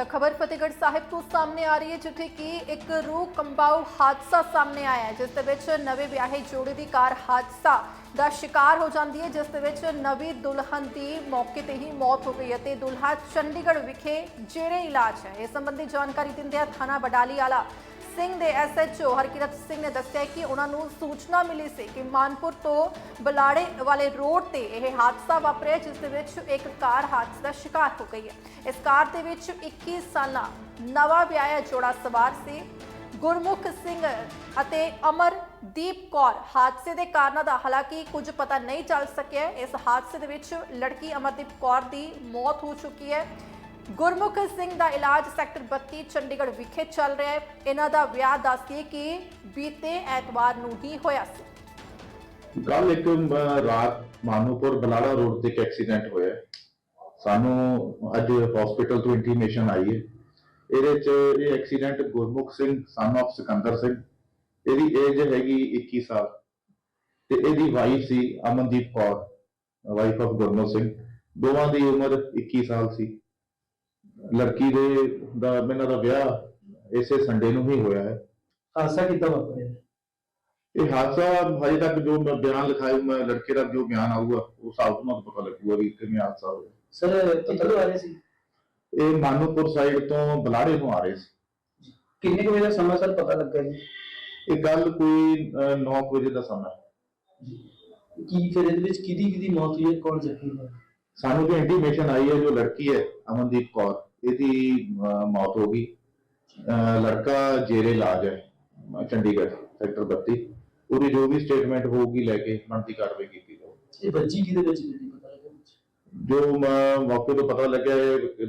ਤਾਂ ਖਬਰ ਫਤਿਹਗੜ੍ਹ ਸਾਹਿਬ ਤੋਂ ਸਾਹਮਣੇ ਆ ਰਹੀ ਹੈ, ਜਿੱਥੇ ਕਿ ਇੱਕ ਰੂਹ ਕੰਬਾਊ ਹਾਦਸਾ ਸਾਹਮਣੇ ਆਇਆ ਹੈ, ਜਿਸ ਦੇ ਵਿੱਚ ਨਵੇਂ ਵਿਆਹੇ ਜੋੜੇ ਦੀ ਕਾਰ ਹਾਦਸਾ ਦਾ ਸ਼ਿਕਾਰ ਹੋ ਜਾਂਦੀ ਹੈ, ਜਿਸ ਦੇ ਵਿੱਚ ਨਵੀਂ ਦੁਲਹਨ ਦੀ ਮੌਕੇ ਤੇ ਹੀ ਮੌਤ ਹੋ ਗਈ ਹੈ ਤੇ ਦੁਲਹਾ ਚੰਡੀਗੜ੍ਹ ਵਿਖੇ ਜੇਰੇ ਇਲਾਜ ਹੈ। ਇਸ ਸੰਬੰਧੀ ਜਾਣਕਾਰੀ ਦਿੰਦਿਆਂ ਥਾਣਾ ਬਡਾਲੀ ਵਾਲਾ ਸਿੰਘ ਦੇ ਐਸਐਚਓ ਹਰਕਿਰਤ ਸਿੰਘ ਨੇ ਦੱਸਿਆ ਕਿ ਉਹਨਾਂ ਨੂੰ ਸੂਚਨਾ ਮਿਲੀ ਸੀ ਕਿ ਮਾਨਪੁਰ ਤੋਂ ਬਲਾੜੇ ਵਾਲੇ ਰੋਡ ਤੇ ਇਹ ਹਾਦਸਾ ਵਾਪਰਿਆ, ਜਿਸ ਦੇ ਵਿੱਚ ਇੱਕ ਕਾਰ ਹਾਦਸੇ ਦਾ ਸ਼ਿਕਾਰ ਹੋ ਗਈ ਹੈ। ਇਸ ਕਾਰ ਦੇ ਵਿੱਚ 21 ਸਾਲਾ ਨਵਾਂ ਵਿਆਹਿਆ ਜੋੜਾ ਸਵਾਰ ਸੀ। ਗੁਰਮੁਖ ਸਿੰਘ ਅਤੇ ਅਮਰਦੀਪ ਕੌਰ ਹਾਦਸੇ ਦੇ ਕਾਰਨਾਂ ਦਾ ਹਾਲਾਂਕਿ ਕੁਝ ਪਤਾ ਨਹੀਂ ਚੱਲ ਸਕਿਆ। ਇਸ ਹਾਦਸੇ ਦੇ ਵਿੱਚ ਲੜਕੀ ਅਮਰਦੀਪ ਕੌਰ ਦੀ ਮੌਤ ਹੋ ਚੁੱਕੀ ਹੈ। ਗੁਰਮੁਖ ਸਿੰਘ ਦਾ ਇਲਾਜ ਸੈਕਟਰ 32 ਚੰਡੀਗੜ੍ਹ ਵਿਖੇ ਚੱਲ ਰਿਹਾ ਹੈ। ਇਹਨਾਂ ਦਾ ਵਿਆਹ ਦੱਸਦੀਏ ਕਿ ਬੀਤੇ ਐਤਵਾਰ ਨੂੰ ਹੀ ਹੋਇਆ ਸੀ। ਕੱਲ ਇੱਕ ਰਾਤ ਮਾਨੂਪੁਰ ਬਲਾੜਾ ਰੋਡ ਤੇ ਇੱਕ ਐਕਸੀਡੈਂਟ ਹੋਇਆ। ਸਾਨੂੰ ਅੱਜ ਹਸਪੀਟਲ ਤੋਂ ਇੰਟੀਮੇਸ਼ਨ ਆਈ ਹੈ। ਇਹਦੇ ਚ ਇਹ accident Gurmukh Singh son of Sikandar Singh, ਇਹਦੀ ਏਜ ਹੈਗੀ 21 ਸਾਲ। ਤੇ ਇਹਦੀ ਵਾਈਫ ਸੀ ਅਮਨਦੀਪ ਕੌਰ ਵਾਈਫ ਆਫ ਗੁਰਮੁਖ ਸਿੰਘ। ਦੋਵਾਂ ਦੀ ਉਮਰ 21 ਸਾਲ ਸੀ। ਲੜਕੀ ਦੇ ਦਾ ਇਹਨਾਂ ਦਾ ਵਿਆਹ ਇਸੇ ਸੰਡੇ ਨੂੰ ਹੀ ਹੋਇਆ ਹੈ। ਹਾਦਸਾ ਕਿੱਦਾਂ ਵਾਪਰਿਆ? ਇਹ ਹਾਦਸਾ ਹਜੇ ਤੱਕ ਜੋ ਮੈਂ ਬਿਆਨ ਲਿਖਾਇਆ ਮੈਂ ਲੜਕੇ ਦਾ ਜੋ ਬਿਆਨ ਆਊਗਾ ਉਸ ਹਿਸਾਬ ਨਾਲ ਪਤਾ ਲੱਗੂਗਾ ਵੀ ਕਿਵੇਂ ਹਾਦਸਾ ਹੋਇਆ। ਸਰ ਕਿੱਥੋਂ ਆ ਰਹੇ ਸੀ? ਇਹ ਮਾਨੂਪੁਰ ਸਾਈਡ ਤੋਂ ਬਲਾੜੇ ਨੂੰ ਆ ਰਹੇ ਸੀ। ਕਿੰਨੇ ਕੁ ਵਜੇ ਦਾ ਸਮਾਂ ਸਰ ਪਤਾ ਲੱਗਾ ਜੀ? ਇਹ ਗੱਲ ਕੋਈ 9 ਵਜੇ ਦਾ ਸਮਾਂ ਹੈ। ਕੀ ਫਿਰ ਇਹਦੇ ਵਿੱਚ ਕਿਹਦੀ ਕਿਹਦੀ ਮੌਤ ਹੋਈ ਹੈ? ਕੌਣ ਜ਼ਖਮੀ ਹੋਇਆ? ਸਾਨੂੰ ਜੋ ਇੰਟੀਮੇਸ਼ਨ ਆਈ ਹੈ ਜੋ ਲੜਕੀ ਹੈ ਅਮਨਦੀਪ ਕੌਰ। ਇਹਦੀ ਮੌਤ ਹੋ ਗਈ। ਲੜਕਾ ਜੇਰੇ ਇਲਾਜ ਹੈ ਚੰਡੀਗੜ੍ਹ ਸੈਕਟਰ 32 ਉਹਦੀ ਜੋ ਵੀ ਸਟੇਟਮੈਂਟ ਹੋਊਗੀ ਲੈ ਕੇ ਬਣਦੀ ਕਾਰਵਾਈ ਕੀਤੀ ਜਾਊਗੀ ਇਹ ਬੱਜੀ ਕਿਹਦੇ ਵਿੱਚ ਜਿਹੜੀ ਪਤਾ ਲੱਗਾ ਜੋ ਮੌਕੇ ਤੋਂ ਪਤਾ ਲੱਗਿਆ ਇਹ